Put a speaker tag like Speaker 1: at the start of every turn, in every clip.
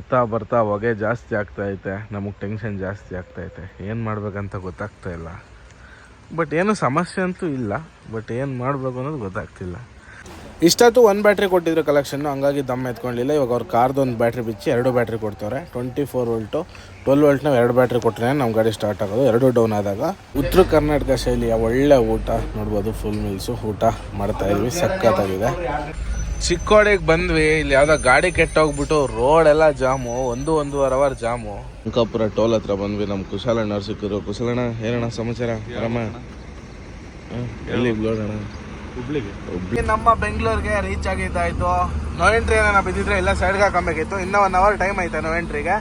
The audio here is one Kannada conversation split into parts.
Speaker 1: ಬರ್ತಾ ಬರ್ತಾ ಹೊಗೆ ಜಾಸ್ತಿ ಆಗ್ತಾ ಐತೆ. ನಮಗೆ ಟೆನ್ಷನ್ ಜಾಸ್ತಿ ಆಗ್ತಾ ಐತೆ. ಏನು ಮಾಡಬೇಕಂತ ಗೊತ್ತಾಗ್ತಾ ಇಲ್ಲ. ಬಟ್ ಏನು ಸಮಸ್ಯೆ ಅಂತೂ ಇಲ್ಲ. ಬಟ್ ಏನು ಮಾಡಬೇಕು ಅನ್ನೋದು ಗೊತ್ತಾಗ್ತಿಲ್ಲ. ಇಷ್ಟೊತ್ತು ಒಂದು ಬ್ಯಾಟ್ರಿ ಕೊಟ್ಟಿದ್ರು ಕಲೆಕ್ಷನ್ನು ಹಂಗಾಗಿ ದಮ್ಮ ಎತ್ಕೊಂಡಿಲ್ಲ. ಇವಾಗ ಅವ್ರ ಕಾರ್ದು ಒಂದು ಬ್ಯಾಟ್ರಿ ಬಿಚ್ಚಿ ಎರಡು ಬ್ಯಾಟ್ರಿ ಕೊಡ್ತಾರೆ twenty four volt twelve volt ನಾವು ಎರಡು ಬ್ಯಾಟ್ರಿ ಕೊಟ್ಟರೆ ನಮ್ಮ ಗಾಡಿ ಸ್ಟಾರ್ಟ್ ಆಗೋದು. ಎರಡು ಡೌನ್ ಆದಾಗ ಉತ್ತರ ಕರ್ನಾಟಕ ಶೈಲಿಯ ಒಳ್ಳೆ ಊಟ ನೋಡ್ಬೋದು. ಫುಲ್ ಮೀಲ್ಸು ಊಟ ಮಾಡ್ತಾ ಇದ್ವಿ. ಸಖತ್ತಾಗಿದೆ. ಚಿಕ್ಕೋಡಿಗೆ ಬಂದ್ವಿ ಇಲ್ಲಿ ಯಾವ್ದೋ ಗಾಡಿ ಕೆಟ್ಟೋಗ್ಬಿಟ್ಟು ರೋಡ್ ಎಲ್ಲ ಜಾಮು ಒಂದು ಒಂದೂವರೆ ಅವರ್ ಜಾಮು. ಅಂಕಾಪುರ ಟೋಲ್ ಹತ್ರ ಬಂದ್ವಿ ನಮ್ಮ ಕುಶಾಲಣ್ಣ ಸಿಕ್ಕಿದ್ರು. ಕುಶಾಲಣ್ಣ ಏನಣ್ಣ ಸಮಾಚಾರ? ಆರಾಮ? ಎಲ್ಲಿ ಬ್ಲೋಡಣ್ಣ ಹುಬ್ಳಿಗೆ. ನಮ್ಮ ಬೆಂಗಳೂರಿಗೆ ರೀಚ್ ಆಗಿದ್ದಾಯ್ತು. ನೋ ಎಂಟ್ರಿ ಏನಾರ ಬಿದ್ದಿದ್ರೆ ಎಲ್ಲ ಸೈಡ್ಗೆ ಹಾಕೊಬೇಕಿತ್ತು. ಇನ್ನೂ ಒನ್ ಅವರ್ ಟೈಮ್ ಐತೆ ನೋ ಎಂಟ್ರಿಗೆ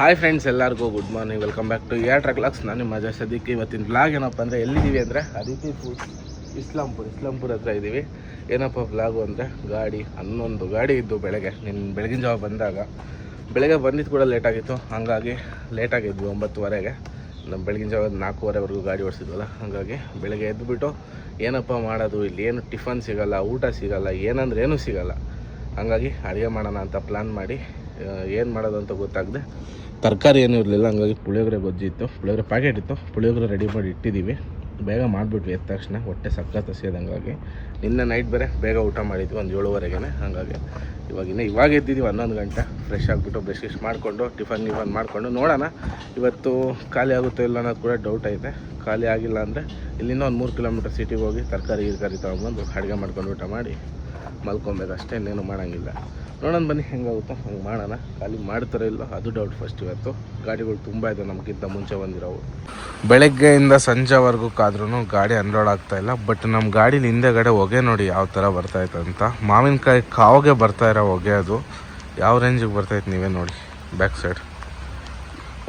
Speaker 1: ಹಾಯ್ ಫ್ರೆಂಡ್ಸ್ ಎಲ್ಲರಿಗೂ good morning welcome back to ಯಾ ಟ್ರಕ್ಲಾಕ್ಸ್ ನಾನು ನಿಮ್ಮ ಮಜಾ ಸದ್ಯಕ್ಕೆ ಇವತ್ತಿನ ಬ್ಲಾಗ್ ಏನಪ್ಪ ಅಂದರೆ ಎಲ್ಲಿದ್ದೀವಿ ಅಂದರೆ ಅದಿತಿ ಫುಡ್ ಇಸ್ಲಾಂಪುರ್ ಇಸ್ಲಾಂಪುರ್ ಹತ್ರ ಇದ್ದೀವಿ ಏನಪ್ಪ ಬ್ಲಾಗು ಅಂದರೆ ಗಾಡಿ, ಹನ್ನೊಂದು ಗಾಡಿ ಇದ್ದು ಬೆಳಗ್ಗೆ. ನಿನ್ನ ಬೆಳಗಿನ ಜಾವ ಬಂದಾಗ, ಬೆಳಗ್ಗೆ ಬಂದಿದ್ದು ಕೂಡ ಲೇಟಾಗಿತ್ತು ಹಾಗಾಗಿ ಲೇಟಾಗಿದ್ವಿ ಒಂಬತ್ತುವರೆಗೆ. ನಮ್ಮ ಬೆಳಗಿನ ಜಾವ ನಾಲ್ಕೂವರೆವರೆಗೂ ಗಾಡಿ ಓಡಿಸಿದ್ವಲ್ಲ, ಹಾಗಾಗಿ ಬೆಳಗ್ಗೆ ಎದ್ದುಬಿಟ್ಟು ಏನಪ್ಪ ಮಾಡೋದು, ಇಲ್ಲಿ ಏನು ಟಿಫನ್ ಸಿಗೋಲ್ಲ, ಊಟ ಸಿಗೋಲ್ಲ, ಏನಂದ್ರೆ ಏನೂ ಸಿಗೋಲ್ಲ. ಹಾಗಾಗಿ ಅಡುಗೆ ಮಾಡೋಣ ಅಂತ ಪ್ಲ್ಯಾನ್ ಮಾಡಿ ಏನು ಮಾಡೋದು ಅಂತ ಗೊತ್ತಾಗದೆ ತರಕಾರಿ ಏನೂ ಇರಲಿಲ್ಲ, ಹಂಗಾಗಿ ಪುಳಿಯೋಗರೆ ಗೊಜ್ಜಿತ್ತು ಪುಳಿಯೋಗರೆ ಪ್ಯಾಕೆಟ್ ಇತ್ತು. ಪುಳಿಯೋಗರೆ ರೆಡಿ ಮಾಡಿ ಇಟ್ಟಿದ್ದೀವಿ. ಬೇಗ ಮಾಡಿಬಿಟ್ವಿ ಎದ್ದ ತಕ್ಷಣ, ಹೊಟ್ಟೆ ಸಕ್ಕತ್ತು ಹಸಿಯೋದು ಹಂಗಾಗಿ ನಿನ್ನೆ ನೈಟ್ ಬೇರೆ ಬೇಗ ಊಟ ಮಾಡಿದ್ವಿ, ಒಂದು ಏಳುವರೆಗೆ ಹಾಗಾಗಿ ಇವಾಗ ಇನ್ನೂ ಇವಾಗ ಎದ್ದಿದ್ದೀವಿ, ಹನ್ನೊಂದು ಗಂಟೆ. ಫ್ರೆಶ್ ಆಗಿಬಿಟ್ಟು ಬ್ರಷ್ ಗಿಶ್ ಮಾಡಿಕೊಂಡು ಟಿಫನ್ ಗಿಫನ್ ಮಾಡಿಕೊಂಡು ನೋಡೋಣ. ಇವತ್ತು ಖಾಲಿ ಆಗುತ್ತೋ ಇಲ್ಲ ಅನ್ನೋದು ಕೂಡ ಡೌಟ್ ಐತೆ. ಖಾಲಿ ಆಗಿಲ್ಲ ಅಂದರೆ ಇಲ್ಲಿಂದ ಒಂದು ಮೂರು ಕಿಲೋಮೀಟರ್ ಸಿಟಿಗೆ ಹೋಗಿ ತರಕಾರಿ, ಗಿರ್ಕಾರಿ ತೊಗೊಂಬಂದು ಅಡುಗೆ ಮಾಡ್ಕೊಂಡು ಊಟ ಮಾಡಿ. ಮಲ್ಕೊಬೇಕು. ಅಷ್ಟೇ ಇನ್ನೇನು ಮಾಡೋಂಗಿಲ್ಲ. ನೋಡೋಣ ಬನ್ನಿ, ಹೆಂಗಾಗುತ್ತೋ? ಹಂಗೆ ಮಾಡೋಣ. ಖಾಲಿ ಮಾಡ್ತಾರೆ ಇಲ್ಲ. ಅದು ಡೌಟ್ ಫಸ್ಟ್ ಇವತ್ತು. ಗಾಡಿಗಳು ತುಂಬ ಇದೆ ನಮಗಿಂತ ಮುಂಚೆ ಬಂದಿರೋವು. ಬೆಳಗ್ಗೆಯಿಂದ ಸಂಜೆವರೆಗೂ ಕಾದ್ರೂ ಗಾಡಿ ಅನ್ಲೋಡ್ ಆಗ್ತಾ ಇಲ್ಲ. ಬಟ್ ನಮ್ಮ ಗಾಡೀಲಿ ಹಿಂದೆಗಡೆ ಹೊಗೆ ನೋಡಿ ಯಾವ ಥರ ಬರ್ತೈತೆ ಅಂತ. ಮಾವಿನಕಾಯಿ ಕಾವಿಗೆ ಬರ್ತಾ ಇರೋ ಹೊಗೆ ಅದು. ಯಾವ ರೇಂಜಿಗೆ ಬರ್ತೈತೆ ನೀವೇ ನೋಡಿ. ಬ್ಯಾಕ್ ಸೈಡ್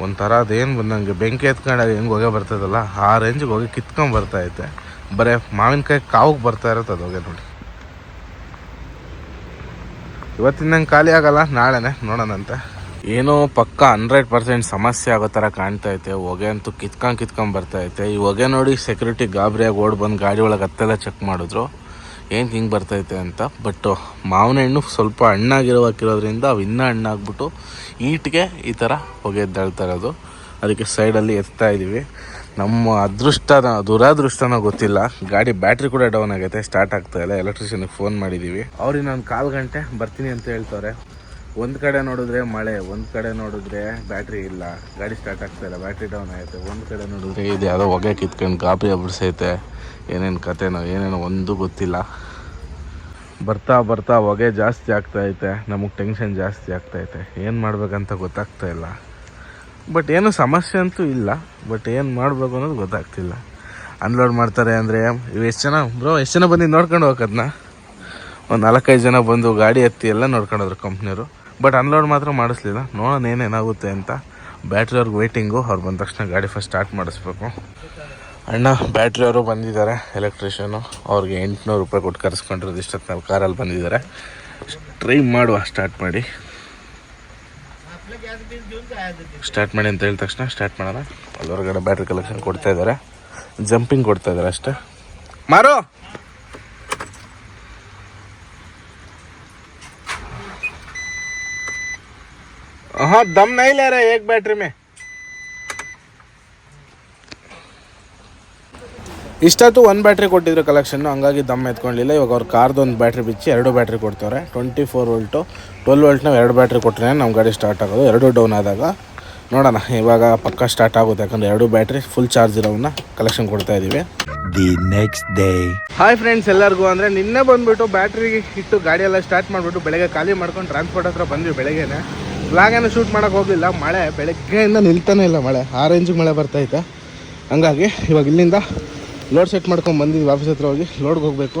Speaker 1: ಒಂಥರ ಅದೇನು ಬಂದಂಗೆ. ಬೆಂಕಿ ಎತ್ಕೊಂಡಾಗ ಹೆಂಗೆ ಹೊಗೆ ಬರ್ತದಲ್ಲ? ಆ ರೇಂಜಿಗೆ ಹೊಗೆ ಕಿತ್ಕೊಂಡು ಬರ್ತಾ ಐತೆ. ಬರೀ ಮಾವಿನಕಾಯಿ ಕಾವಿಗೆ ಬರ್ತಾ ಇರುತ್ತೆ ಅದು ಹೊಗೆ ನೋಡಿ. ಇವತ್ತಿನಂಗೆ ಖಾಲಿ ಆಗಲ್ಲ, ನಾಳೆನೆ ನೋಡೋಣಂತೆ. ಏನೋ ಪಕ್ಕ ಹಂಡ್ರೆಡ್ ಪರ್ಸೆಂಟ್ ಸಮಸ್ಯೆ ಆಗೋ ಥರ ಕಾಣ್ತಾ ಐತೆ, ಹೊಗೆ ಅಂತೂ ಕಿತ್ಕೊಂಡು ಕಿತ್ಕೊಂಡು ಬರ್ತಾ ಐತೆ. ಈ ಹೊಗೆ ನೋಡಿ ಸೆಕ್ಯೂರಿಟಿ ಗಾಬರಿಯಾಗಿ ಓಡ್ ಬಂದು ಗಾಡಿ ಒಳಗೆ ಹತ್ತೆಲ್ಲ ಚೆಕ್ ಮಾಡಿದ್ರು. ಏನು ಹಿಂಗೆ ಬರ್ತೈತೆ ಅಂತ. ಬಟ್ ಮಾವಿನ ಹಣ್ಣು ಸ್ವಲ್ಪ ಹಣ್ಣಾಗಿರೋ ಹಾಕಿರೋದ್ರಿಂದ ಅವು ಇನ್ನೂ ಹಣ್ಣಾಗ್ಬಿಟ್ಟು, ಈಟ್ಗೆ ಈ ಥರ ಹೊಗೆ ಎದ್ದೇಳ್ತಾ ಇರೋದು. ಅದಕ್ಕೆ ಸೈಡಲ್ಲಿ ಎತ್ತಾ ಇದ್ದೀವಿ ನಮ್ಮ ಅದೃಷ್ಟನ, ದುರಾದೃಷ್ಟನೋ ಗೊತ್ತಿಲ್ಲ. ಗಾಡಿ ಬ್ಯಾಟ್ರಿ ಕೂಡ ಡೌನ್ ಆಗೈತೆ ಸ್ಟಾರ್ಟ್ ಆಗ್ತಾ ಇಲ್ಲ. ಎಲೆಕ್ಟ್ರಿಷಿಯನ್ಗೆ ಫೋನ್ ಮಾಡಿದ್ದೀವಿ ಅವ್ರು ಇನ್ನೊಂದು ಕಾಲು ಗಂಟೆ ಬರ್ತೀನಿ ಅಂತ ಹೇಳ್ತಾರೆ ಒಂದು ಕಡೆ ನೋಡಿದ್ರೆ ಮಳೆ, ಒಂದು ಕಡೆ ನೋಡಿದ್ರೆ ಬ್ಯಾಟ್ರಿ ಇಲ್ಲ. ಗಾಡಿ ಸ್ಟಾರ್ಟ್ ಆಗ್ತಾ ಇಲ್ಲ, ಬ್ಯಾಟ್ರಿ ಡೌನ್ ಆಗೈತೆ. ಒಂದು ಕಡೆ ನೋಡಿದ್ರೆ ಇದು ಯಾವುದೋ ಹೊಗೆ ಕಿತ್ಕೊಂಡು ಕಾಪಿ ಬಿಡಿಸೈತೆ ಏನೇನು ಕತೆನೋ, ಏನೇನೋ ಒಂದು ಗೊತ್ತಿಲ್ಲ. ಬರ್ತಾ ಬರ್ತಾ ಹೊಗೆ ಜಾಸ್ತಿ ಆಗ್ತಾ ಐತೆ. ನಮಗೆ ಟೆನ್ಷನ್ ಜಾಸ್ತಿ ಆಗ್ತಾ ಐತೆ. ಏನು ಮಾಡ್ಬೇಕಂತ ಗೊತ್ತಾಗ್ತಾ ಇಲ್ಲ. ಬಟ್ ಏನು ಸಮಸ್ಯೆ ಅಂತೂ ಇಲ್ಲ. ಬಟ್ ಏನು ಮಾಡಬೇಕು ಅನ್ನೋದು ಗೊತ್ತಾಗ್ತಿಲ್ಲ. ಅನ್ಲೋಡ್ ಮಾಡ್ತಾರೆ ಅಂದರೆ ಇವು ಎಷ್ಟು ಜನ? ಬ್ರೋ, ಎಷ್ಟು ಜನ ಬಂದು ನೋಡ್ಕೊಂಡು ಹೋಗೋದನ್ನ ಒಂದು ನಾಲ್ಕೈದು ಜನ ಬಂದು ಗಾಡಿ ಎತ್ತಿ ಎಲ್ಲ ನೋಡ್ಕೊಂಡೋದ್ರು ಕಂಪ್ನಿಯವರು. ಬಟ್ ಅನ್ಲೋಡ್ ಮಾತ್ರ ಮಾಡಿಸ್ಲಿಲ್ಲ. ನೋಡೋಣ ಏನೇನಾಗುತ್ತೆ ಅಂತ. ಬ್ಯಾಟ್ರಿ ಅವ್ರಿಗೆ ವೇಟಿಂಗು ಅವ್ರು ಬಂದ ತಕ್ಷಣ ಗಾಡಿ ಫಸ್ಟ್ ಸ್ಟಾರ್ಟ್ ಮಾಡಿಸ್ಬೇಕು. ಅಣ್ಣ ಬ್ಯಾಟ್ರಿ ಅವರು ಬಂದಿದ್ದಾರೆ ಎಲೆಕ್ಟ್ರಿಷಿಯನು ಅವ್ರಿಗೆ ಎಂಟುನೂರು ರೂಪಾಯಿ ಕೊಟ್ಟು ಕರೆಸ್ಕೊಂಡಿರೋದು ಇಷ್ಟೊತ್ತಿನಲ್ಲಿ ಕಾರಲ್ಲಿ ಬಂದಿದ್ದಾರೆ. ಟ್ರೈ ಮಾಡುವ ಸ್ಟಾರ್ಟ್ ಮಾಡಿ. ಸ್ಟಾರ್ಟ್ ಮಾಡಿ ಅಂತ ಹೇಳಿದ ತಕ್ಷಣ ಸ್ಟಾರ್ಟ್ ಮಾಡೋಣ. ಅಲ್ಲೊರಗಡೆ ಬ್ಯಾಟ್ರಿ ಕಲೆಕ್ಷನ್ ಕೊಡ್ತಾ ಇದ್ದಾರೆ. ಜಂಪಿಂಗ್ ಕೊಡ್ತಾ ಇದ್ದಾರೆ ಅಷ್ಟೇ. ಮಾರು! ಹಾಂ ದಮ್ ನೈಲ್ಯಾರ ಏಕ್ ಬ್ಯಾಟ್ರಿ ಮೇ? में ಇಷ್ಟೊತ್ತು ಒಂದು ಬ್ಯಾಟ್ರಿ ಕೊಟ್ಟಿದ್ರು ಕಲೆಕ್ಷನ್ನು ಹಂಗಾಗಿ ದಮ್ಮ ಎತ್ಕೊಂಡಿಲ್ಲ. ಇವಾಗ ಅವ್ರ ಕಾರ್ದು ಒಂದು ಬ್ಯಾಟ್ರಿ ಬಿಚ್ಚಿ ಎರಡು ಬ್ಯಾಟ್ರಿ ಕೊಡ್ತಾರೆ. Twenty four volt twelve volt ನಾವು ಎರಡು ಬ್ಯಾಟ್ರಿ ಕೊಟ್ಟರೆ ನಮ್ಮ ಗಾಡಿ ಸ್ಟಾರ್ಟ್ ಆಗೋದು. ಎರಡು ಡೌನ್ ಆದಾಗ ನೋಡೋಣ ಇವಾಗ ಪಕ್ಕ ಸ್ಟಾರ್ಟ್ ಆಗುತ್ತೆ. ಯಾಕಂದರೆ ಎರಡು ಬ್ಯಾಟ್ರಿ ಫುಲ್ ಚಾರ್ಜ್ ಇರೋವನ್ನ ಕಲೆಕ್ಷನ್ ಕೊಡ್ತಾ ಇದ್ದೀವಿ
Speaker 2: the next day
Speaker 1: hi friends ಎಲ್ಲರಿಗೂ ಅಂದರೆ ನಿನ್ನೆ ಬಂದುಬಿಟ್ಟು ಬ್ಯಾಟ್ರಿ ಇಟ್ಟು ಗಾಡಿ ಎಲ್ಲ ಸ್ಟಾರ್ಟ್ ಮಾಡಿಬಿಟ್ಟು ಬೆಳಗ್ಗೆ ಖಾಲಿ ಮಾಡ್ಕೊಂಡು ಟ್ರಾನ್ಸ್ಪೋರ್ಟ್ ಹತ್ರ ಬಂದ್ವಿ ಬೆಳಗ್ಗೆನೆ. ಬ್ಲಾಗೇನು ಶೂಟ್ ಮಾಡೋಕೆ ಹೋಗಲಿಲ್ಲ. ಮಳೆ ಬೆಳಗ್ಗೆಯಿಂದ ನಿಲ್ತಾನೆ ಇಲ್ಲ ಮಳೆ. ಆ ರೇಂಜಿಗೆ ಮಳೆ ಬರ್ತೈತೆ ಹಂಗಾಗಿ ಇವಾಗ ಇಲ್ಲಿಂದ ಲೋಡ್ ಸೆಟ್ ಮಾಡ್ಕೊಂಡು ಬಂದಿದ್ವಿ ಆಫೀಸ್ ಹತ್ರ ಹೋಗಿ. ಲೋಡ್ಗೆ ಹೋಗಬೇಕು.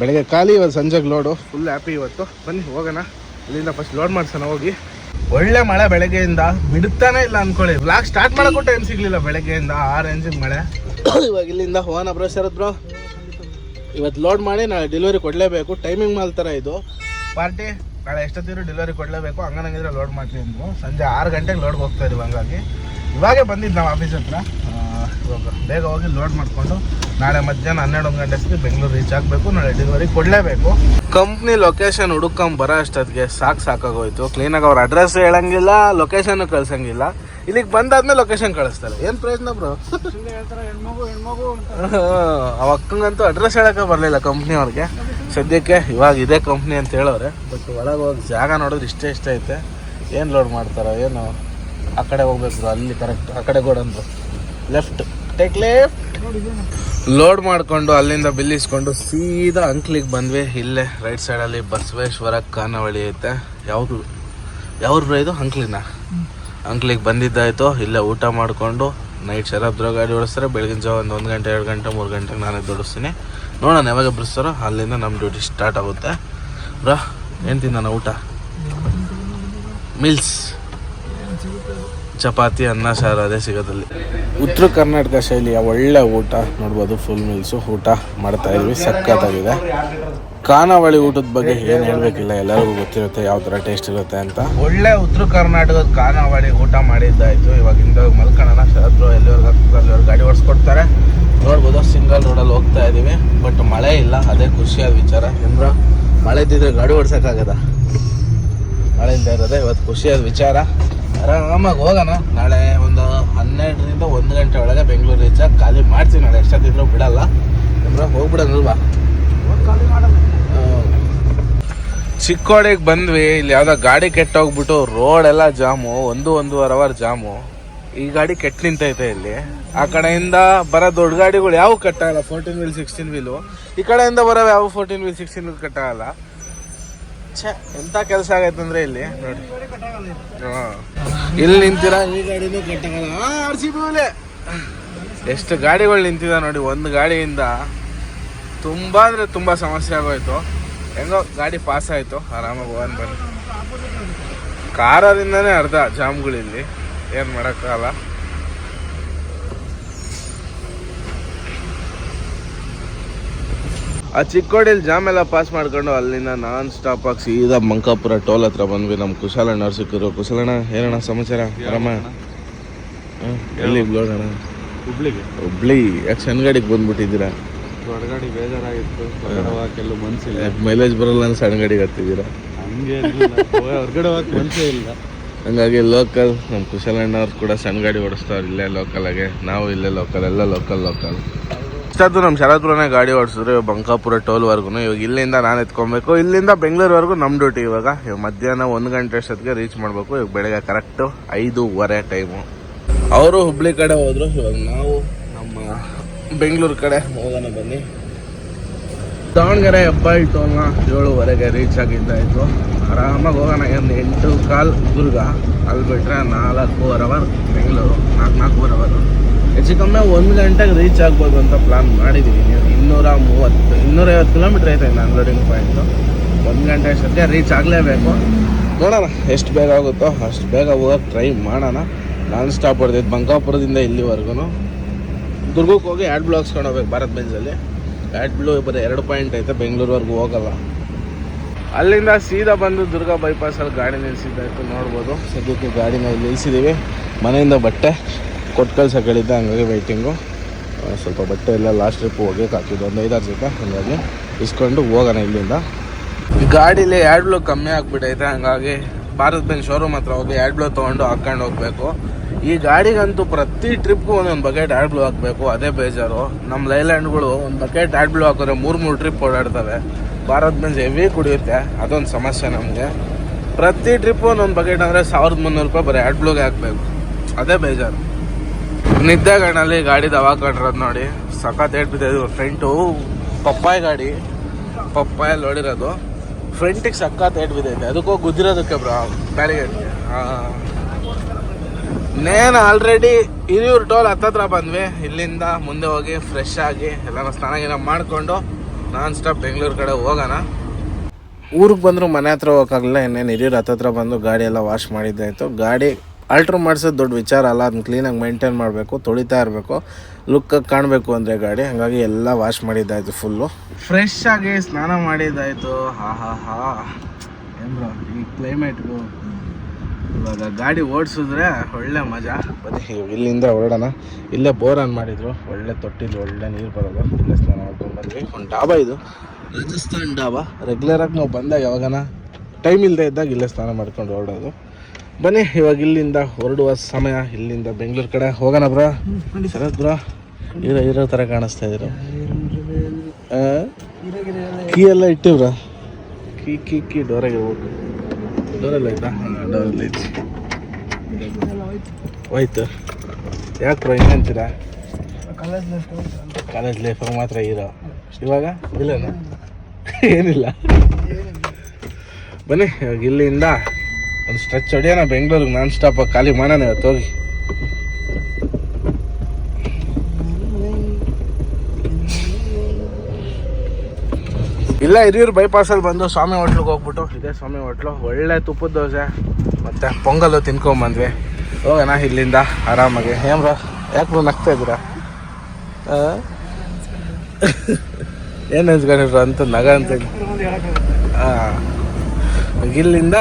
Speaker 1: ಬೆಳಗ್ಗೆ ಖಾಲಿ ಇವತ್ತು ಸಂಜೆಗೆ ಲೋಡು. ಫುಲ್ ಹ್ಯಾಪಿ ಇವತ್ತು. ಬನ್ನಿ, ಹೋಗೋಣ. ಇಲ್ಲಿಂದ ಫಸ್ಟ್ ಲೋಡ್ ಮಾಡ್ಸೋಣ, ಹೋಗಿ. ಒಳ್ಳೆ ಮಳೆ ಬೆಳಗ್ಗೆಯಿಂದ. ಬಿಡುತ್ತಾನೆ ಇಲ್ಲ ಅನ್ಕೊಳ್ಳಿ. ಬ್ಲಾಕ್ ಸ್ಟಾರ್ಟ್ ಮಾಡೋಕ್ಕೂ ಟೈಮ್ ಸಿಗಲಿಲ್ಲ ಬೆಳಗ್ಗೆಯಿಂದ. ಆ ರೇಂಜಿಗೆ ಮಳೆ. ಇವಾಗ ಇಲ್ಲಿಂದ ಹೋಗೋಣ ಬ್ರೋ ಶರತ್ ಬ್ರೋ ಇವತ್ತು ಲೋಡ್ ಮಾಡಿ ನಾಳೆ ಡೆಲಿವರಿ ಕೊಡಲೇಬೇಕು. ಟೈಮಿಂಗ್ ಮಾಲ್ ಥರ ಇದು. ಪಾರ್ಟಿ ನಾಳೆ ಎಷ್ಟೊತ್ತಿದ್ರು ಡೆಲಿವರಿ ಕೊಡಲೇಬೇಕು. ಹಂಗನಂಗಿದ್ರೆ ಲೋಡ್ ಮಾಡ್ತೀವಿ ಅಂದ್ರು ಸಂಜೆ ಆರು ಗಂಟೆಗೆ ಲೋಡ್ಗೆ ಹೋಗ್ತಾ ಇದೀವಿ ಹಂಗಾಗಿ. ಇವಾಗೇ ಬಂದಿದ್ದು ನಾವು ಆಫೀಸ್ ಹತ್ರ. ಇವಾಗ ಬೇಗ ಹೋಗಿ ಲೋಡ್ ಮಾಡಿಕೊಂಡು ನಾಳೆ ಮಧ್ಯಾಹ್ನ ಹನ್ನೆರಡು ಒಂದು ಗಂಟೆ ಅಷ್ಟೇ ಬೆಂಗಳೂರು ರೀಚ್ ಆಗಬೇಕು, ನಾಳೆ ಡೆಲಿವರಿ ಕೊಡಲೇಬೇಕು. ಕಂಪ್ನಿ ಲೊಕೇಶನ್ ಹುಡುಕೊಂಡ್ ಬರೋ ಅಷ್ಟೊತ್ತಿಗೆ ಸಾಕು ಸಾಕಾಗೋಯ್ತು. ಕ್ಲೀನಾಗಿ ಅವ್ರ ಅಡ್ರೆಸ್ ಹೇಳಂಗಿಲ್ಲ ಲೊಕೇಶನ್ ಕಳ್ಸಂಗಿಲ್ಲ. ಇಲ್ಲಿಗೆ ಬಂದಾದ್ಮೇಲೆ ಲೊಕೇಶನ್ ಕಳಿಸ್ತಾರೆ. ಏನು ಪ್ರಯೋಜನ ಬ್ರೋ ಅಕ್ಕಂಗಂತೂ ಅಡ್ರೆಸ್ ಹೇಳಕ್ಕೆ ಬರಲಿಲ್ಲ ಕಂಪ್ನಿ ಅವ್ರಿಗೆ. ಸದ್ಯಕ್ಕೆ ಇವಾಗ ಇದೇ ಕಂಪ್ನಿ ಅಂತ ಹೇಳೋರೆ ಬಟ್ ಒಳಗೆ ಹೋಗಿ ಜಾಗ ನೋಡಿದ್ರೆ ಇಷ್ಟೇ ಇಷ್ಟ ಐತೆ. ಏನು ಲೋಡ್ ಮಾಡ್ತಾರೋ, ಏನು? ಆ ಕಡೆ ಹೋಗ್ಬೇಕು ಅಲ್ಲಿ ಕರೆಕ್ಟ್ ಆ ಕಡೆ ಗೋಡಂದ್ರು ಲೆಫ್ಟ್ ಲೋಡ್ ಮಾಡಿಕೊಂಡು ಅಲ್ಲಿಂದ ಬಿಲ್ಲಿಸ್ಕೊಂಡು ಸೀದಾ ಅಂಕ್ಲಿಗೆ ಬಂದ್ವಿ. ಇಲ್ಲೇ ರೈಟ್ ಸೈಡಲ್ಲಿ ಬಸವೇಶ್ವರ ಖಾನಾವಳಿ ಐತೆ. ಯಾವುದು ಬ್ರೋ ಇದು? ಅಂಕ್ಲಿನ. ಅಂಕ್ಲಿಗೆ ಬಂದಿದ್ದಾಯ್ತು. ಇಲ್ಲೇ ಊಟ ಮಾಡಿಕೊಂಡು ನೈಟ್ ಶರಾಬ್ದ್ರ ಗಾಡಿ ಓಡಿಸ್ತಾರೆ. ಬೆಳಗಿನ ಜಾವ ಒಂದು ಒಂದು ಗಂಟೆ, ಎರಡು ಗಂಟೆ, ಮೂರು ಗಂಟೆಗೆ ನಾನೇ ದುಡಿಸ್ತೀನಿ. ನೋಡೋಣ ಯಾವಾಗ ಬಿಡಿಸ್ತಾರೋ, ಅಲ್ಲಿಂದ ನಮ್ಮ ಡ್ಯೂಟಿ ಸ್ಟಾರ್ಟ್ ಆಗುತ್ತೆ. ಬ್ರಾ, ಏನು ತಿನ್ನೋಣ ಊಟ? ಮಿಲ್ಸ್ ಚಪಾತಿ ಅನ್ನ ಸಾರು ಅದೇ ಸಿಗೋದಲ್ಲಿ. ಉತ್ತರ ಕರ್ನಾಟಕ ಶೈಲಿಯ ಒಳ್ಳೆ ಊಟ ನೋಡ್ಬೋದು. ಫುಲ್ ಮೀಲ್ಸು ಊಟ ಮಾಡ್ತಾ ಇದ್ವಿ. ಸಕ್ಕತ್ತಾಗಿದೆ ಖಾನಾವಳಿ ಊಟದ ಬಗ್ಗೆ ಏನು ಹೇಳಬೇಕಿಲ್ಲ? ಎಲ್ಲರಿಗೂ ಗೊತ್ತಿರುತ್ತೆ ಯಾವ ಥರ ಟೇಸ್ಟ್ ಇರುತ್ತೆ ಅಂತ. ಒಳ್ಳೆ ಉತ್ತರ ಕರ್ನಾಟಕದ ಖಾನಾವಳಿ ಊಟ ಮಾಡಿದ್ದಾಯಿತು. ಇವಾಗಿಂದ ಮಲ್ಕೊಳ್ಳೋಣ ಶರದ್ರು ಎಲ್ಲಿವರೆಗೆ ಆಗ್ತದೆ ಅಲ್ಲಿವರೆಗೆ ಗಾಡಿ ಓಡಿಸ್ಕೊಡ್ತಾರೆ. ನೋಡ್ಬೋದು ಸಿಂಗಲ್ ರೋಡಲ್ಲಿ ಹೋಗ್ತಾ ಇದ್ದೀವಿ ಬಟ್ ಮಳೆ ಇಲ್ಲ. ಅದೇ ಖುಷಿಯಾದ ವಿಚಾರ. ಎಂದ್ರ ಮಳೆ ಇದ್ದಿದ್ರೆ ಗಾಡಿ ಓಡ್ಸೋಕ್ಕಾಗದ? ಮಳೆ ಇಲ್ಲದೆ ಇರೋದೇ ಇವತ್ತು ಖುಷಿಯಾದ ವಿಚಾರ. ಆರಾಮಾಗಿ ಹೋಗೋಣ. ನಾಳೆ ಒಂದು ಹನ್ನೆರಡರಿಂದ ಒಂದು ಗಂಟೆ ಒಳಗೆ ಬೆಂಗಳೂರು ರೀಚ್ ಖಾಲಿ ಮಾಡ್ತೀವಿ ನಾಳೆ. ಎಷ್ಟೊತ್ತಿದ್ರು ಬಿಡಲ್ಲ. ಅಂದ್ರೆ
Speaker 3: ಹೋಗ್ಬಿಡೋದಲ್ವಾ
Speaker 1: ಚಿಕ್ಕೋಡಿಗೆ ಬಂದ್ವಿ. ಇಲ್ಲಿ ಯಾವುದೋ ಗಾಡಿ ಕೆಟ್ಟೋಗ್ಬಿಟ್ಟು ರೋಡ್ ಎಲ್ಲ ಜಾಮು. ಒಂದು ಒಂದೂವರೆ ಅವರ್ ಜಾಮು. ಈ ಗಾಡಿ ಕೆಟ್ಟ ನಿಂತೈತೆ ಇಲ್ಲಿ. ಆ ಕಡೆಯಿಂದ ಬರೋ ದೊಡ್ಡ ಗಾಡಿಗಳು ಯಾವ ಕಟ್ಟಾಗಲ್ಲ ಫೋರ್ಟೀನ್ ವೀಲ್ ಸಿಕ್ಸ್ಟೀನ್ ವೀಲು ಈ ಕಡೆಯಿಂದ ಬರೋ ಯಾವ ಫೋರ್ಟೀನ್ ವೀಲ್ ಸಿಕ್ಸ್ಟೀನ್ ವೀಲ್ ಕಟ್ಟಾಗಲ್ಲ ಛೇ ಎಂಥ ಕೆಲಸ ಆಗೈತಂದ್ರೆ ಇಲ್ಲಿ? ನೋಡಿ. ಇಲ್ಲಿ ನಿಂತೀರಾ? ಈ ಗಾಡಿನೂ ಕಟ್ಟಾಗಲ್ಲ. ಎಷ್ಟು ಗಾಡಿಗಳು ನಿಂತಿದ ನೋಡಿ, ಒಂದು ಗಾಡಿಯಿಂದ ತುಂಬ ಅಂದರೆ ತುಂಬ ಸಮಸ್ಯೆ ಆಗೋಯ್ತು. ಹೆಂಗೋ ಗಾಡಿ ಪಾಸ್ ಆಯಿತು. ಆರಾಮಾಗಿ ಹೋಗೋಣ ಬನ್ನಿ. ಕಾರದಿಂದನೇ ಅರ್ಧ ಜಾಮ್ಗಳಿಲ್ಲಿ. ಏನು ಮಾಡೋಕ್ಕಾಗಲ್ಲ. ಆ ಚಿಕ್ಕೋಡಿಲಿ ಜಾಮ್ ಎಲ್ಲ ಪಾಸ್ ಮಾಡ್ಕೊಂಡು ಅಲ್ಲಿಂದ ನಾನ್ ಸ್ಟಾಪ್ ಆಗಿ ಸೀದಾ ಮಂಕಾಪುರ ಟೋಲ್ ಹತ್ರ ಬಂದ್ವಿ. ನಮ್ಮ ಕುಶಾಲಣ್ಣ ಅವ್ರು ಸಿಕ್ಕಿದ್ರು. ಕುಶಾಲಣ್ಣ ಏನಣ್ಣ ಸಮಾಚಾರ? ಆರಾಮ? ಎಲ್ಲಿ ನೋಡೋಣ
Speaker 3: ಹುಬ್ಳಿಗೆ.
Speaker 1: ಹುಬ್ಳಿ. ಯಾಕೆ ಸಣ್ಣಗಾಡಿಗೆ ಬಂದ್ಬಿಟ್ಟಿದ್ದೀರಾ?
Speaker 3: ದೊಡ್ಡ ಗಾಡಿ ಬೇಜಾರಾಗಿತ್ತು. ಹೊರಗಡೆ ಎಲ್ಲೂ ಮನ್ಸಿಲ್ಲ.
Speaker 1: ಮೈಲೇಜ್ ಬರಲ್ಲ ಅಂತ ಸಣ್ಣ ಗಾಡಿಗೆ ಹತ್ತಿದ್ದೀರಾ?
Speaker 3: ಹಂಗೆ ಹೊರಗಡೆ ಹೋಗಕ್ಕೆ ಮನ್ಸೇ ಇಲ್ಲ.
Speaker 1: ಹಂಗಾಗಿ ಲೋಕಲ್ ನಮ್ಮ ಕುಶಾಲಣ್ಣ ಅವ್ರು ಕೂಡ ಸಣ್ಣ ಗಾಡಿ ಓಡಿಸ್ತಾವ್ರು ಇಲ್ಲೇ ಲೋಕಲಾಗೆ ನಾವು ಇಲ್ಲೇ ಲೋಕಲ್ ಎಲ್ಲ ಲೋಕಲ್ ಲೋಕಲ್ ಇಷ್ಟದ್ದು ನಮ್ಮ ಶರತ್ಪುರನೇ ಗಾಡಿ ಓಡಿಸಿದ್ರು ಬಂಕಾಪುರ ಟೋಲ್ವರೆಗೂ ಇವಾಗ ಇಲ್ಲಿಂದ ನಾನು ಎತ್ಕೊಬೇಕು. ಇಲ್ಲಿಂದ ಬೆಂಗಳೂರುವರೆಗೂ ನಮ್ಮ ಡ್ಯೂಟಿ ಇವಾಗ. ಇವಾಗ ಮಧ್ಯಾಹ್ನ ಒಂದು ಗಂಟೆ ಅಷ್ಟೊತ್ತಿಗೆ ರೀಚ್ ಮಾಡಬೇಕು. ಇವಾಗ ಬೆಳಗ್ಗೆ ಕರೆಕ್ಟು ಐದೂವರೆ ಟೈಮು ಅವರು ಹುಬ್ಳಿ ಕಡೆ ಹೋದರು. ಇವಾಗ ನಾವು ನಮ್ಮ ಬೆಂಗಳೂರು ಕಡೆ ಹೋಗೋಣ ಬನ್ನಿ. ದಾವಣಗೆರೆ ಹೆಬ್ಬಾಳ್ ಟೋಲ್ನ ಏಳುವರೆಗೆ ರೀಚ್ ಆಗಿದ್ದಾಯಿತು ಆರಾಮಾಗಿ ಹೋಗೋಣ. ಒಂದು ಎಂಟು ಕಾಲ್ ದುರ್ಗ. ಅಲ್ಲಿ ಬಿಟ್ರೆ ನಾಲ್ಕೂವರೆ ಅವರ್ ಬೆಂಗಳೂರು. ನಾಲ್ಕು, ನಾಲ್ಕೂವರೆ ಅವರು ಹೆಚ್ಚು ಕಮ್ಮಿ ಒಂದು ಗಂಟೆಗೆ ರೀಚ್ ಆಗ್ಬೋದು ಅಂತ ಪ್ಲಾನ್ ಮಾಡಿದ್ದೀವಿ ನೀವು. ಇನ್ನೂರ ಮೂವತ್ತು ಇನ್ನೂರೈವತ್ತು ಕಿಲೋಮೀಟ್ರ್ ಐತೆ ಇನ್ನು ಅನ್ಲೋಡಿಂಗ್ ಪಾಯಿಂಟು ಒಂದು ಗಂಟೆ ಅಷ್ಟೊತ್ತಿಗೆ ರೀಚ್ ಆಗಲೇಬೇಕು. ನೋಡೋಣ ಎಷ್ಟು ಬೇಗ ಆಗುತ್ತೋ ಅಷ್ಟು ಬೇಗ ಹೋಗೋಕ್ಕೆ ಟ್ರೈ ಮಾಡೋಣ. ನಾನ್ ಸ್ಟಾಪ್ ಹೊಡೆದಿದ್ದು ಬಂಕಾಪುರದಿಂದ ಇಲ್ಲಿವರೆಗೂ ದುರ್ಗಕ್ಕೆ ಹೋಗಿ ಎರಡು ಬ್ಲಾಕ್ಸ್ಕೊಂಡು ಹೋಗ್ಬೇಕು, ಭಾರತ್ ಬೆಂಜಲ್ಲಿ ಆ್ಯಡ್ ಬ್ಲೂ ಬರೀ ಎರಡು ಪಾಯಿಂಟ್ ಐತೆ ಬೆಂಗಳೂರುವರೆಗೂ ಹೋಗಲ್ಲ. ಅಲ್ಲಿಂದ ಸೀದಾ ಬಂದು ದುರ್ಗಾ ಬೈಪಾಸಲ್ಲಿ ಗಾಡಿ ನಿಲ್ಲಿಸಿದ್ದಾಯ್ತು ನೋಡ್ಬೋದು. ಸದ್ಯಕ್ಕೆ ಗಾಡಿನ ಇಲ್ಲಿ ನಿಲ್ಲಿಸಿದ್ದೀವಿ ಮನೆಯಿಂದ ಬಟ್ಟೆ ಕೊಟ್ಟು ಕಳ್ಸೋಕೆ ಹೇಳಿದ್ದೆ ಹಂಗಾಗಿ ವೈಟಿಂಗು ಸ್ವಲ್ಪ ಬಟ್ಟೆ ಎಲ್ಲ ಲಾಸ್ಟ್ ಟ್ರಿಪ್ ಹೋಗಕ್ಕೆ ಹಾಕಿದ್ದು ಒಂದು ಐದಾರು ಜೊತೆ ಹಂಗಾಗಿ ಇಸ್ಕೊಂಡು ಹೋಗೋಣ ಇಲ್ಲಿಂದ. ಗಾಡೀಲಿ ಆ್ಯಡ್ ಬ್ಲೋ ಕಮ್ಮಿ ಆಗಿಬಿಟ್ಟೈತೆ ಹಂಗಾಗಿ ಭಾರತ್ ಬೆಂಗ್ ಶೋರೂಮ್ ಹತ್ರ ಹೋಗಿ ಆ್ಯಡ್ ಬ್ಲೋ ತೊಗೊಂಡು ಹಾಕ್ಕೊಂಡು ಹೋಗಬೇಕು. ಈ ಗಾಡಿಗಂತೂ ಪ್ರತಿ ಟ್ರಿಪ್ಗೂ ಒಂದೊಂದು ಬಕೆಟ್ ಆ್ಯಡ್ ಬ್ಲೂ ಹಾಕಬೇಕು, ಅದೇ ಬೇಜಾರು. ನಮ್ಮ ಲೈಲ್ಯಾಂಡ್ಗಳು ಒಂದು ಬಕೆಟ್ ಆ್ಯಡ್ ಬ್ಲೂ ಹಾಕಿದ್ರೆ ಮೂರು ಮೂರು ಟ್ರಿಪ್ ಓಡಾಡ್ತವೆ. ಭಾರತ್ ಬೆಂಜ್ ಹೆವಿ ಕುಡಿಯುತ್ತೆ, ಅದೊಂದು ಸಮಸ್ಯೆ ನಮಗೆ. ಪ್ರತಿ ಟ್ರಿಪ್ ಒಂದೊಂದು ಬಕೆಟ್ ಅಂದರೆ ಸಾವಿರದ ಮುನ್ನೂರು ರೂಪಾಯಿ ಬರೀ ಆ್ಯಡ್ ಬ್ಲೂಗೆ ಹಾಕಬೇಕು. ಅದೇ ಬೇಜಾರು. ನಿದ್ದೆಗಣ್ಣಲ್ಲಿ ಗಾಡಿ ದವಾ ಕಟ್ಟಿರೋದು ನೋಡಿ. ಸಖತ್ ಹೇಳ್ಬಿಟ್ಟಿದ್ದು ಫ್ರಂಟು ಪಪ್ಪಾಯ ಗಾಡಿ. ಪಪ್ಪಾಯ ನೋಡಿರೋದು. ಫ್ರಂಟಿಗೆ ಸಖತ್ ಏಟ್ ಬಿದ್ದೈತೆ ಅದಕ್ಕೂ ಗುದ್ದಿರೋದಕ್ಕೆ ಬ್ರಾ ಬ್ಯಾರಿಗೇಡ್ಗೆ ನೇನು ಆಲ್ರೆಡಿ ಹಿರಿಯೂರು ಟೋಲ್ ಹತ್ತತ್ರ ಬಂದ್ವಿ. ಇಲ್ಲಿಂದ ಮುಂದೆ ಹೋಗಿ ಫ್ರೆಶ್ ಆಗಿ ಎಲ್ಲ ಸ್ನಾನ ಗೀನ ಮಾಡಿಕೊಂಡು ನಾನ್ ಸ್ಟಾಪ್ ಬೆಂಗಳೂರು ಕಡೆ ಹೋಗೋಣ. ಊರಿಗೆ ಬಂದರೂ ಮನೆ ಹತ್ರ ಹೋಗೋಕ್ಕಾಗಲಿಲ್ಲ, ಇನ್ನೇನು ಹಿರಿಯೂರು ಹತ್ತತ್ರ ಬಂದು ಗಾಡಿ ಎಲ್ಲ ವಾಶ್ ಮಾಡಿದ್ದಾಯಿತು ಗಾಡಿ ಆಲ್ಟ್ರ್ ಮಾಡಿಸೋದು ದೊಡ್ಡ ವಿಚಾರ ಅಲ್ಲ ಅದನ್ನ ಕ್ಲೀನಾಗಿ ಮೇಂಟೈನ್ ಮಾಡಬೇಕು, ತೊಳಿತಾ ಇರಬೇಕು ಲುಕ್ಕಾಗಿ ಕಾಣಬೇಕು ಅಂದರೆ ಗಾಡಿ. ಹಾಗಾಗಿ ಎಲ್ಲ ವಾಶ್ ಮಾಡಿದ್ದಾಯಿತು ಫುಲ್ಲು ಫ್ರೆಶ್ ಆಗಿ ಸ್ನಾನ ಮಾಡಿದ್ದಾಯಿತು. ಹಾ ಹಾ ಹಾ. ಏನು ಈ ಕ್ಲೈಮೇಟ್ಗೂ ಇವಾಗ ಗಾಡಿ ಓಡಿಸಿದ್ರೆ ಒಳ್ಳೆ ಮಜಾ. ಬನ್ನಿ ಇಲ್ಲಿಂದ ಹೊರಡೋಣ. ಇಲ್ಲೇ ಬೋರ್ ಆನ್ ಮಾಡಿದ್ರು. ಒಳ್ಳೆ ತೊಟ್ಟಿಲಿ ಒಳ್ಳೆ ನೀರು ಬರೋದು. ಇಲ್ಲೇ ಸ್ನಾನ ಮಾಡ್ಕೊಂಡು ಒಂದು ಡಾಬಾ ಇದು. ರಾಜಸ್ಥಾನ್ ಡಾಬಾ. ರೆಗ್ಯುಲರಾಗಿ ನಾವು ಬಂದಾಗ ಯಾವಾಗನ ಟೈಮ್ ಇಲ್ಲದೆ ಇದ್ದಾಗ ಇಲ್ಲೇ ಸ್ನಾನ ಮಾಡ್ಕೊಂಡು ಹೊರಡೋದು. ಬನ್ನಿ, ಇವಾಗ ಇಲ್ಲಿಂದ ಹೊರಡುವ ಸಮಯ. ಇಲ್ಲಿಂದ ಬೆಂಗಳೂರು ಕಡೆ ಹೋಗೋಣ ಬ್ರೋ. ಶರತ್ ಬ್ರೋ ಇರೋ ಇರೋ ಥರ ಕಾಣಿಸ್ತಾ ಇದ್ರು. ಕೀ ಎಲ್ಲ ಇಟ್ಟಿವ್ರ? ಕೀ ಕೀ ಕೀ, ಡೋರಾಗೆ ಹೋಗ್ಬೇಕು ಡೋರೆಲ್ಲ ಆಯ್ತಾ ಡೋರೆಲ್ಲ ಐತಿ ಹೋಯ್ತು ಯಾಕೆ ಬ್ರೋ ಹಿಂಗಂತೀರಾ ಕಾಲೇಜ್ ಲೈಫಾಗ ಮಾತ್ರ ಇರೋ ಇವಾಗ? ಇಲ್ಲನ? ಏನಿಲ್ಲ. ಬನ್ನಿ ಇವಾಗ ಇಲ್ಲಿಂದ ಒಂದು ಸ್ಟ್ರೆಚ್ ಹೊಡಿಯೋಣ. ಬೆಂಗಳೂರಿಗೆ ನಾನ್ ಸ್ಟಾಪ್ ಖಾಲಿ ಮಾಡೋಣ ಇವತ್ತು ಹೋಗಿ. ಇಲ್ಲ ಹಿರಿಯೂರು ಬೈಪಾಸಲ್ಲಿ ಬಂದು ಸ್ವಾಮಿ ಹೋಟ್ಲಿಗೆ ಹೋಗ್ಬಿಟ್ಟು. ಇದೇ ಸ್ವಾಮಿ ಹೋಟ್ಲು ಒಳ್ಳೆ ತುಪ್ಪದ ದೋಸೆ. ಮತ್ತು ಪೊಂಗಲ್ಲು ತಿನ್ಕೊಂಬಂದ್ವಿ ಹೋಗೋಣ ಇಲ್ಲಿಂದ ಆರಾಮಾಗಿ. ಏನ್ ಬ್ರೋ ಯಾಕೆ ನಗ್ತಾ ಇದ್ದೀರಾ? ಏನು ಅನ್ಸ್ಕೊಂಡಿದ್ರು ಅಂತ ನಗ ಅಂತ ಹಾಂ ಇಲ್ಲಿಂದ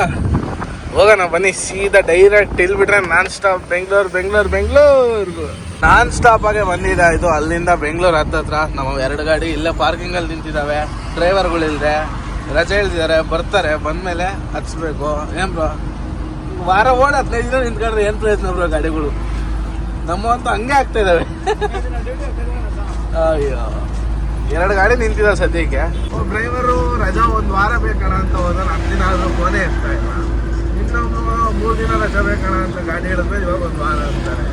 Speaker 1: ಹೋಗೋಣ ಬನ್ನಿ. ಸೀದಾ direct ಇಲ್ಬಿಟ್ರೆ non stop Bengaluru Bengaluru Bengaluru non stop ಆಗಿ ಬಂದಿದೆ ಇದು. ಅಲ್ಲಿಂದ ಬೆಂಗಳೂರು ಹತ್ತತ್ರ. ನಮ್ಮ ಎರಡು ಗಾಡಿ ಇಲ್ಲೇ ಪಾರ್ಕಿಂಗ್ ಅಲ್ಲಿ ನಿಂತಿದ್ದಾವೆ ಡ್ರೈವರ್ಗಳಿಲ್ದೆ ರಜೆ ಹೇಳ್ತಿದ್ದಾರೆ ಬರ್ತಾರೆ. ಬಂದ್ಮೇಲೆ ಹಚ್ಬೇಕು ಏನ್ ಬ್ರೋ ವಾರ ಓಡ್ ಹದಿನೈದು ದಿನ ನಿಂತ್ಕೊಂಡ್ರೆ ಏನ್ ಪ್ರಯತ್ನ ಬ್ರೋ ಗಾಡಿಗಳು? ನಮ್ಮಂತೂ ಹಂಗೆ ಆಗ್ತಾ ಇದಾವೆ. ಅಯ್ಯೋ. ಎರಡು ಗಾಡಿ ನಿಂತಿದೆ ಸದ್ಯಕ್ಕೆ. ಡ್ರೈವರು ರಜಾ ಒಂದು ವಾರ ಬೇಕಣ ಅಂತ ಹೋದ್ರೆ ಹತ್ತು ದಿನ ಆದ್ರೂ ಫೋನೇ ಇರ್ತಾ ಇಲ್ಲ. ಇನ್ನೊಂದು ಮೂರು ದಿನ ರಜಾ ಬೇಕಣ ಅಂತ ಗಾಡಿ ಹೇಳಿದ್ರೆ ಇವಾಗ ಒಂದು ವಾರ ಅಂತಾರೆ.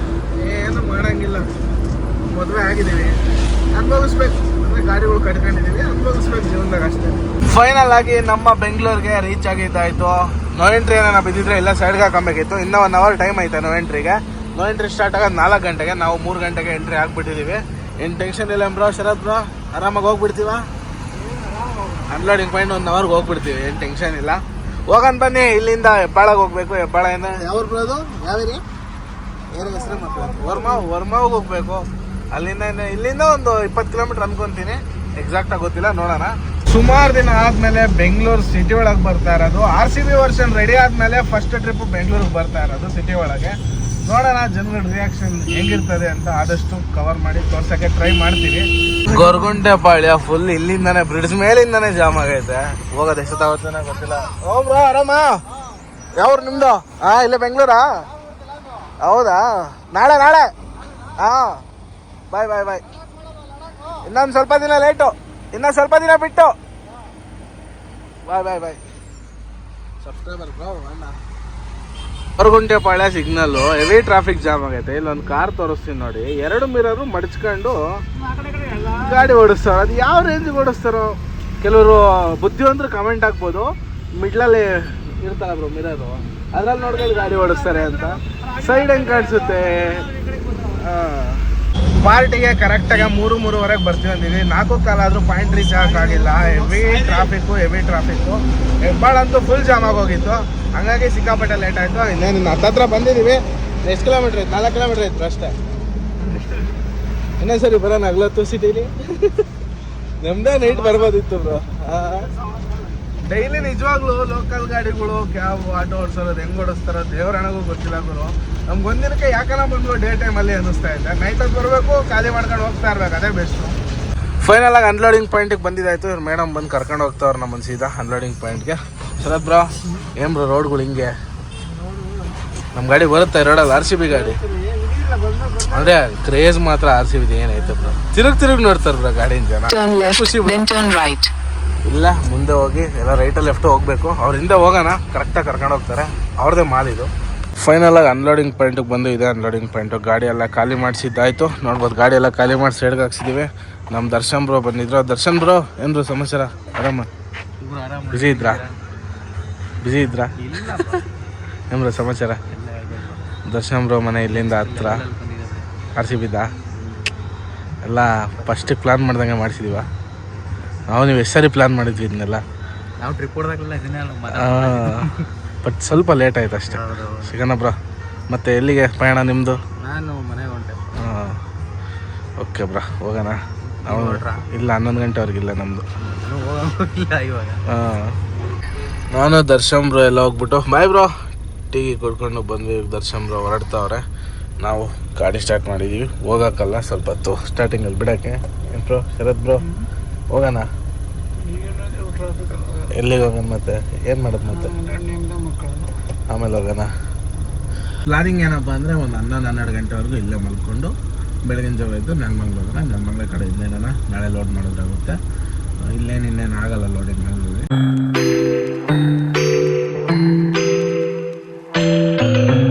Speaker 1: ಏನು ಮಾಡಂಗಿಲ್ಲ. ಮದುವೆ ಆಗಿದ್ದೀವಿ. ಅನುಭವಿಸ್ಬೇಕು. ಅಂದ್ರೆ ಗಾಡಿಗಳು ಕಟ್ಕೊಂಡಿದ್ದೀವಿ. ಅನುಭವಿಸ್ಬೇಕು ಜೀವನದಾಗ ಅಷ್ಟೇ. ಫೈನಲ್ ಆಗಿ ನಮ್ಮ ಬೆಂಗಳೂರಿಗೆ ರೀಚ್ ಆಗಿದ್ದಾಯ್ತು. ನೋ ಎಂಟ್ರಿ ಏನಾರ ಬಿದ್ದಿದ್ರೆ ಎಲ್ಲ ಸೈಡ್ಗೆ ಹಾಕೊಬೇಕಿತ್ತು. ಇನ್ನೂ ಒನ್ ಅವರ್ ಟೈಮ್ ಐತೆ ನೋ ಎಂಟ್ರಿಗೆ ನೋ ಎಂಟ್ರಿ ಸ್ಟಾರ್ಟ್ ಆಗೋದು ನಾಲ್ಕು ಗಂಟೆಗೆ. ನಾವು ಮೂರು ಗಂಟೆಗೆ ಎಂಟ್ರಿ ಹಾಕ್ಬಿಟ್ಟಿದ್ದೀವಿ ಏನು ಟೆನ್ಷನ್ ಇಲ್ಲ ಬ್ರೋ, ಶರತ್ ಬ್ರೋ? ಆರಾಮಾಗಿ ಹೋಗ್ಬಿಡ್ತೀವ? ಅನ್ಲೋಡಿಂಗ್ ಪಾಯಿಂಟ್ ಒಂದು ಅವರ್ಗೆ ಹೋಗ್ಬಿಡ್ತೀವಿ. ಏನು ಟೆನ್ಷನ್ ಇಲ್ಲ. ಹೋಗೋಣ ಬನ್ನಿ. ಇಲ್ಲಿಂದ ಹೆಬ್ಬಾಳಗೆ ಹೋಗ್ಬೇಕು. ಹೆಬ್ಬಾಳೆಯಿಂದ ಯಾವ ಬರೋದು ಯಾವ ಹೆಸರು ಮತ್ತೆ ವರ್ಮಾ ವರ್ಮಾವ್ಗೆ ಹೋಗ್ಬೇಕು. ಅಲ್ಲಿಂದ ಇಲ್ಲಿಂದ ಒಂದು ಇಪ್ಪತ್ತು ಕಿಲೋಮೀಟರ್ ಅನ್ಕೊಂತೀನಿ. ಎಕ್ಸಾಕ್ಟ್ ಆಗಿ ಗೊತ್ತಿಲ್ಲ ನೋಡೋಣ. ಸುಮಾರು ದಿನ ಆದ್ಮೇಲೆ ಬೆಂಗಳೂರು ಸಿಟಿ ಒಳಗೆ ಬರ್ತಾ ಇರೋದು. R C B version ready ಆದ್ಮೇಲೆ ಫಸ್ಟ್ ಟ್ರಿಪ್ ಬೆಂಗಳೂರಿಗೆ ಬರ್ತಾ ಇರೋದು ಸಿಟಿ ಒಳಗೆ. ನೋಡೋಣ ಜನಗಳ ರಿಯಾಕ್ಷನ್ ಹೆಂಗಿರ್ತದೆ ಅಂತ ಆದಷ್ಟು ಕವರ್ ಮಾಡಿ ತೋರ್ಸಕ್ಕೆ ಟ್ರೈ ಮಾಡ್ತೀವಿ. ಗೊರ್ಗುಂಟೆ ಪಾಳ್ಯ ಫುಲ್ ಇಲ್ಲಿಂದಾನೆ ಬ್ರಿಡ್ಜ್ ಮೇಲಿಂದಾನೆ ಜಾಮ್ ಆಗೈತೆ. ಹೋಗೋದು ಎಷ್ಟು ತಾವತ್ತೇನೋ ಗೊತ್ತಿಲ್ಲ. ಓ ಬ್ರೋ ಆರಾಮ? ಯಾವ್ರು ನಿಮ್ದು? ಹಾ ಇಲ್ಲೇ ಬೆಂಗಳೂರಾ? ಹೌದಾ? ನಾಳೆ ನಾಳೆ. ಹಾ. ಬಾಯ್ ಬಾಯ್ ಬಾಯ್. ಇನ್ನೊಂದು ಸ್ವಲ್ಪ ದಿನ ಲೇಟು ಇನ್ನೊಂದು ಸ್ವಲ್ಪ ದಿನ ಬಿಟ್ಟು. Bye bye bye. Subscriber Horaguntepalya ಅಣ್ಣ. Horagunte Palya signal heavy traffic jam ಆಗೈತೆ. ಇಲ್ಲೊಂದು ಕಾರ್ ತೋರಿಸ್ತೀನಿ ನೋಡಿ. ಎರಡು ಮಿರರು ಮಡಚ್ಕೊಂಡು ಗಾಡಿ ಓಡಿಸ್ತಾರೆ ಅದು ಯಾವ ರೇಂಜ್ ಓಡಿಸ್ತಾರೋ? ಕೆಲವರು ಬುದ್ಧಿವಂತರು ಕಮೆಂಟ್ ಹಾಕ್ಬೋದು. ಮಿಡ್ಲಲ್ಲಿ ಇರ್ತಾರ ಬ್ರೋ ಮಿರರು. ಅದ್ರಲ್ಲಿ ನೋಡ್ಕೊಂಡು ಗಾಡಿ ಓಡಿಸ್ತಾರೆ ಅಂತ. ಸೈಡ್ ಹೆಂಗ್ ಕಾಣಿಸುತ್ತೆ? ಪಾರ್ಟಿಗೆ ಕರೆಕ್ಟಾಗಿ ಮೂರು, ಮೂರುವರೆಗೆ ಬರ್ತೀವಿ ಅಂದಿದ್ವಿ ನಾಲ್ಕು ಕಾಲ ಆದ್ರೂ ಪಾಯಿಂಟ್ ರೀಚ್ ಆಗಿಲ್ಲ heavy traffic heavy traffic Hebbal ಅಂತೂ ಫುಲ್ ಜಾಮ್ ಆಗೋಗಿತ್ತು ಹಂಗಾಗಿ ಸಿಕ್ಕಾಪಟ್ಟೆ ಲೇಟ್ ಆಯಿತು. ಇನ್ನೇನು ಹತ್ತತ್ರ ಬಂದಿದ್ದೀವಿ ಎಷ್ಟು ಕಿಲೋಮೀಟ್ರ್ ಇತ್ತು? ನಾಲ್ಕು ಕಿಲೋಮೀಟ್ರ್ ಇತ್ತು ಅಷ್ಟೇ. ಇನ್ನೊಂದು ಸರಿ ಬರೋಣ ಅಗ್ಲತ್ತು ಸಿಟಿಲಿ ನಮ್ದೇ ನೈಟ್ ಬರ್ಬೋದಿತ್ತು ಬ್ರೋ ಡೈಲಿ ನಿಜವಾಗ್ಲೂ ಲೋಕಲ್ ಗಾಡಿಗಳು ಕ್ಯಾಬ್ ಆಟೋ ಓಡಿಸೋದು ಹೆಂಗ್ ಓಡಿಸ್ತಾರೋ ದೇವರಣಗೂ ಗೊತ್ತಿಲ್ಲ ಗುರು. ನಮ್ಗೆ ಒಂದಿನಕ್ಕೆ ಯಾಕನ ಬಂದ್ರು ಡೇ ಟೈಮಲ್ಲಿ ಅನ್ನಿಸ್ತಾ ಇದೆ. ನೈಟಲ್ಲಿ ಬರಬೇಕು ಖಾಲಿ ಮಾಡ್ಕೊಂಡು ಹೋಗ್ತಾ ಇರ್ಬೇಕು ಅದೇ ಬೆಸ್ಟ್ ಫೈನಲ್ ಆಗಿ ಅನ್ಲೋಡಿಂಗ್ ಪಾಯಿಂಟಿಗೆ ಬಂದಿದ್ದಾಯ್ತು. ಇವ್ರು ಮೇಡಮ್ ಬಂದು ಕರ್ಕೊಂಡು ಹೋಗ್ತಾವ್ರು ನಮ್ಮ ಸೀದಾ ಅನ್ಲೋಡಿಂಗ್ ಪಾಯಿಂಟ್ಗೆ ಶರತ್ ಬ್ರೋ ಏನ್ ಬ್ರೋ ರೋಡ್ಗಳು ಹಿಂಗೆ? ನಮ್ಮ ಗಾಡಿ ಬರುತ್ತೆ ರೋಡಲ್ಲಿ ಆರ್ ಸಿ ಬಿ ಗಾಡಿ. ಅಂದ್ರೆ ಕ್ರೇಜ್ ಮಾತ್ರ ಆರ್ ಸಿ ಬಿ ಏನೈತೆ ಬ್ರೋ? ತಿರುಗ್ ತಿರುಗ್ ನೋಡ್ತಾರೆ ಬ್ರೋ ಗಾಡಿನ ಜನ. ಖುಷಿ ಇಲ್ಲ ಮುಂದೆ ಹೋಗಿ ಎಲ್ಲ ರೈಟ್ ಲೆಫ್ಟ್ ಹೋಗ್ಬೇಕು. ಅವ್ರ ಹಿಂದೆ ಹೋಗೋಣ. ಕರೆಕ್ಟಾಗಿ ಕರ್ಕೊಂಡು ಹೋಗ್ತಾರೆ. ಅವ್ರದೇ ಮಾಲಿದು ಇದು. ಫೈನಲ್ ಆಗಿ ಅನ್ಲೋಡಿಂಗ್ ಪಾಯಿಂಟಿಗೆ ಬಂದು ಇದೆ ಅನ್ಲೋಡಿಂಗ್ ಪಾಯಿಂಟು ಗಾಡಿ ಎಲ್ಲ ಖಾಲಿ ಮಾಡಿಸಿದ್ದಾಯ್ತು. ನೋಡ್ಬೋದು ಗಾಡಿ ಎಲ್ಲ ಖಾಲಿ ಮಾಡಿ ಸೈಡ್ಗೆ ಹಾಕ್ಸಿದೀವಿ. ನಮ್ಮ ದರ್ಶನ್ ಬ್ರೋ ಬಂದಿದ್ರು. ದರ್ಶನ್ ಬ್ರೋ ಏನ್ರು ಸಮಾಚಾರ? ಆರಾಮ? ಬಿಜಿ ಇದ್ರಾ? ಬಿಜಿ ಇದ್ರಾ? ಏನ್ರ ಸಮಾಚಾರ? ದರ್ಶನ್ ಬ್ರೋ ಮನೆ ಇಲ್ಲಿಂದ ಹತ್ರ. ಆರ್ ಸಿ ಬಿದ್ದ ಎಲ್ಲ ಫಸ್ಟಿಗೆ ಪ್ಲಾನ್ ಮಾಡ್ದಂಗೆ ಮಾಡಿಸಿದೀವ. ನಾವು ನೀವು ಎಷ್ಟು ಸರಿ ಪ್ಲಾನ್ ಮಾಡಿದ್ವಿ ಇದನ್ನೆಲ್ಲ.
Speaker 3: ನಾವು ಟ್ರಿಪ್ ಹೊಡೆದಾಗಲ್ಲ ಇದನ್ನೇ
Speaker 1: ಬಟ್ ಸ್ವಲ್ಪ ಲೇಟ್ ಆಯ್ತು ಅಷ್ಟೇ. ಸಿಗೋಣ ಬ್ರೋ. ಮತ್ತೆ ಎಲ್ಲಿಗೆ ಪಯಣ ನಿಮ್ಮದು
Speaker 3: ನಾನು ಮನೆಗೆ ಹೊಂಟೆ.
Speaker 1: ಓಕೆ ಬ್ರೋ ಹೋಗೋಣ. ನಾವು ಇಲ್ಲ ಹನ್ನೊಂದು ಗಂಟೆವರೆಗಿಲ್ಲ ನಮ್ಮದು
Speaker 3: ಹಾಂ
Speaker 1: ನಾನು ದರ್ಶನ್ ಬ್ರೋ ಎಲ್ಲ ಹೋಗ್ಬಿಟ್ಟು ಬಾಯ್ ಬ್ರೋ. ಟೀ ಕೊಡ್ಕೊಂಡು ಬಂದ್ವಿ ದರ್ಶನ್ ಬ್ರೋ ಹೊರಡ್ತಾವ್ರೆ ನಾವು ಗಾಡಿ ಸ್ಟಾರ್ಟ್ ಮಾಡಿದ್ದೀವಿ ಹೋಗೋಕ್ಕಲ್ಲ ಸ್ವಲ್ಪ ಹೊತ್ತು ಸ್ಟಾರ್ಟಿಂಗಲ್ಲಿ ಬಿಡೋಕ್ಕೆ. ಏನು ಬ್ರೋ ಶರತ್ ಬ್ರೋ? ಹೋಗೋಣ. ಎಲ್ಲಿಗೆ ಹೋಗೋಣ ಮತ್ತೆ? ಏನು ಮಾಡೋದು ಮತ್ತೆ? ಆಮೇಲೆ ಹೋಗೋಣ. ಪ್ಲಾನಿಂಗ್ ಏನಪ್ಪ ಅಂದರೆ ಒಂದು ಹನ್ನೊಂದು ಹನ್ನೆರಡು ಗಂಟೆವರೆಗೂ ಇಲ್ಲೇ ಮಲ್ಕೊಂಡು ಬೆಳಗಿನ ಜಾವ ಇದ್ದು ನೆಲಮಂಗ್ಲ ಹೋಗೋಣ ನೆಲಮಂಗ್ಲ ಕಡೆ ಇನ್ನೇನ ನಾಳೆ ಲೋಡ್ ಮಾಡೋದಾಗುತ್ತೆ. ಇಲ್ಲೇನು ಇನ್ನೇನು ಆಗಲ್ಲ ಲೋಡಿಂಗ್